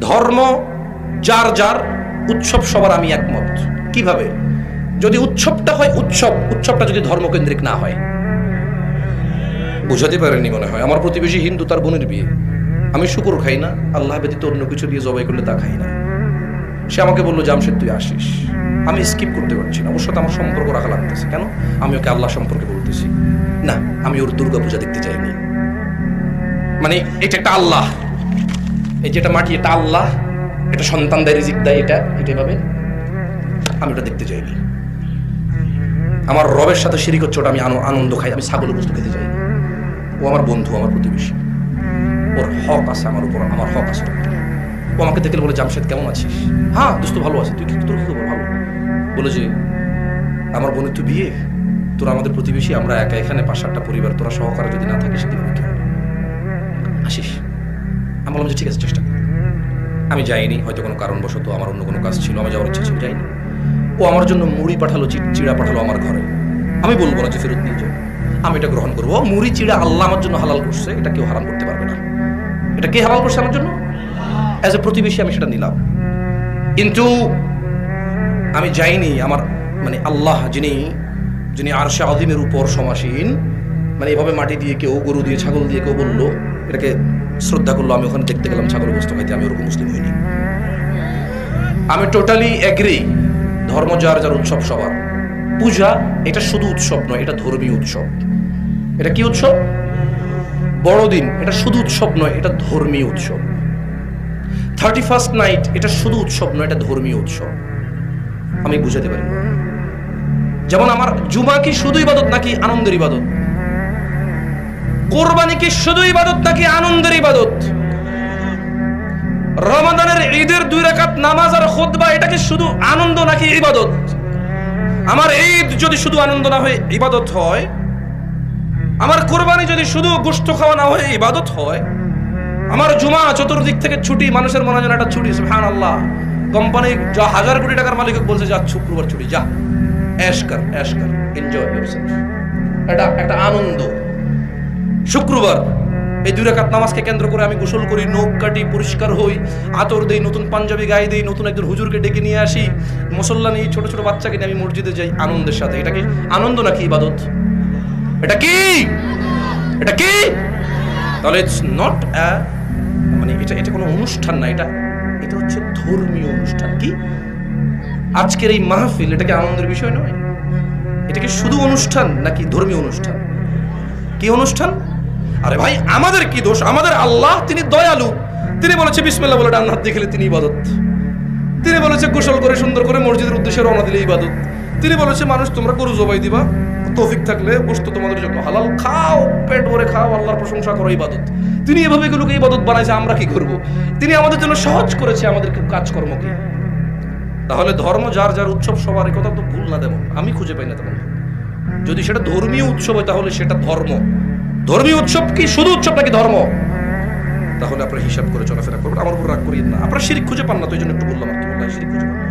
ধর্ম, যার যার উৎসব সবার আমি একমত। কীভাবে? যদি উৎসবটা হয় উৎসব, উৎসবটা যদি ধর্মকেন্দ্রিক না হয়। বুঝাতে পারেনি মনে হয়। আমার প্রতিবেশী হিন্দু, তার বোনের বিয়ে। আমি শুকুর খাই না, আল্লাহ ব্যতীত অন্য কিছু দিয়ে জবাই করলে তা খাই না। সে আমাকে বলল, জামশেদ, তুই আসিস। আমি স্কিপ করতে পারছি না। ওর সাথে আমার সম্পর্ক রাখা লাগতেছে। কেন? আমি ওকে আল্লাহ সম্পর্কে বলতেছি। না, আমি ওর দুর্গা পূজা দেখতে চাইনি মানে এটা একটা আল্লাহ। এই যেটা মাটি, এটা আল্লাহ, এটা সন্তান দেয় রিজিক দেয় এটা এটা এভাবে। আমি ওটা দেখতে চাইনি আমার রবের সাথে সিঁড়ি করছে ওটা আমি আনো- আনন্দ খাই, আমি ছাগল বস্তু খেতে চাই ও আমার বন্ধু, আমার প্রতিবেশী। ওর হক আছে আমার উপর, আমার হক আছে ও আমাকে দেখলে বলে, জামশেদ, কেমন আছিস? হ্যাঁ দোস্ত, ভালো আছে। তুই কি তোর কি ভালো? বলে যে, আমার বোনের তুই বিয়ে। তোরা আমাদের প্রতিবেশী, আমরা একা এখানে পাঁচ সাতটা পরিবার, তোরা সহকারে যদি না থাকিস হবে আসিস? আমি বললাম যে ঠিক আছে, চেষ্টা আমি যাইনি, হয়তো কোনো কারণবশত আমার অন্য কোনো কাজ ছিল, আমি যাওয়ার ইচ্ছা ছিল, যাইনি। ও আমার জন্য মুড়ি পাঠালো চিড়া পাঠালো আমার ঘরে। আমি বলব না যে ফেরত নিয়ে যাও। আমি এটা গ্রহণ করব। মুড়ি, চিড়া আল্লাহ আমার জন্য হালাল করছে, এটা কেউ হারাম করতে পারবে না। এটা কে হালাল করছে আমার জন্য? অ্যাজ এ প্রতিবেশী আমি সেটা নিলাম। কিন্তু আমি যাইনি, আমার মানে আল্লাহ যিনি যিনি আরশে আদিমের উপর সমাসীন মানে এভাবে মাটি দিয়ে কেউ, গরু দিয়ে, ছাগল দিয়ে কেউ বলল, এটাকে শ্রদ্ধা করল, আমি ওখানে দেখতে গেলাম ছাগল বস্তু খাইতে, আমি ওরকম মুসলিম হইনি। আমি টোটালি এগ্রি ধর্ম যার যার উৎসব সবার। পূজা, এটা শুধু উৎসব নয়, এটা ধর্মীয় উৎসব। এটা কি উৎসব? বড়দিন, এটা শুধু উৎসব নয়, এটা ধর্মীয় উৎসব। থার্টি ফার্স্ট নাইট এটা শুধু উৎসব নয়, এটা ধর্মীয় উৎসব। আমি বুঝাতে পারি যেমন আমার জুমা কি শুধু ইবাদত নাকি আনন্দের ইবাদত? কোরবানি কি শুধু ইবাদত নাকি আনন্দের ইবাদত? রমাদানের ঈদের দুই রাকাত নামাজ আর খুতবা, এটা কি শুধু আনন্দ নাকি ইবাদত? আমার ঈদ যদি শুধু আনন্দ না হয়ে, ইবাদত হয়? আমার কোরবানি যদি শুধু গোষ্ঠ খাওয়া না হয়ে, ইবাদত হয়? আমার জুমা চতুর্দিক থেকে ছুটি, মানুষের মনে হয় যেন একটা ছুটি সুবহান আল্লাহ কোম্পানি যা হাজার কোটি টাকার মালিক বলছে, যা, শুক্রবার ছুটি, যা। অ্যাশ কর অ্যাশ কর এনজয় এটা একটা আনন্দ। শুক্রবার এই দুই রাকাত নামাজকে কেন্দ্র করে আমি গোসল করি, নখ কাটি, পরিষ্কার হই, আতর দেই, নতুন পাঞ্জাবি গায়ে দেই, নতুন একজন হুজুরকে ডেকে নিয়ে আসি। মুসল্লা নিয়ে ছোট ছোট বাচ্চাকে নিয়ে আমি মসজিদে যাই আনন্দের সাথে। এটা কি আনন্দ নাকি ইবাদত? এটা কি? এটা কি? তাহলে ইটস নট মানে এটা এটা কোনো অনুষ্ঠান না, এটা এটা হচ্ছে ধর্মীয় অনুষ্ঠান। কি? আজকের এই মাহফিল, এটা কি আনন্দের বিষয় নয়? এটা কি শুধু অনুষ্ঠান নাকি ধর্মীয় অনুষ্ঠান? কি অনুষ্ঠান? আরে ভাই, আমাদের কি দোষ? আমাদের আল্লাহ, তিনি দয়ালু। তিনি বলেছে, বিসমিল্লাহ বলে ডান হাত দিয়ে খেলে তিনি ইবাদত। তিনি বলেছে, গোসল করে, সুন্দর করে মসজিদের উদ্দেশ্যে রওনা দিলে ইবাদত। তিনি বলেছে, মানুষ, তোমরা গরু জবাই দিবা। তৌফিক থাকলে গোস্ত তোমাদের জন্য হালাল। খাও, পেট ভরে খাও, আল্লাহর প্রশংসা করো, ইবাদত। তিনি এভাবে এগুলোকে ইবাদত বানাইছে, আমরা কি করব? তিনি আমাদের জন্য সহজ করেছে, আমাদের কাজকর্মকে তাহলে ধর্ম যার যার উৎসব সবার কথা তো ভুল না দেব আমি খুঁজে পাই না তেমন। যদি সেটা ধর্মীয় উৎসব হয়, তাহলে সেটা ধর্ম। ধর্মীয় উৎসব কি? শুধু উৎসব নাকি ধর্ম? তাহলে আপনারা হিসাব করে চলাফেরা করবেন। আমার উপর রাগ করিয়েন না। আপনারা শিরিক খুঁজে পান না, তো এই জন্য একটু বললাম আর কি। শিরিক খুঁজে পান না।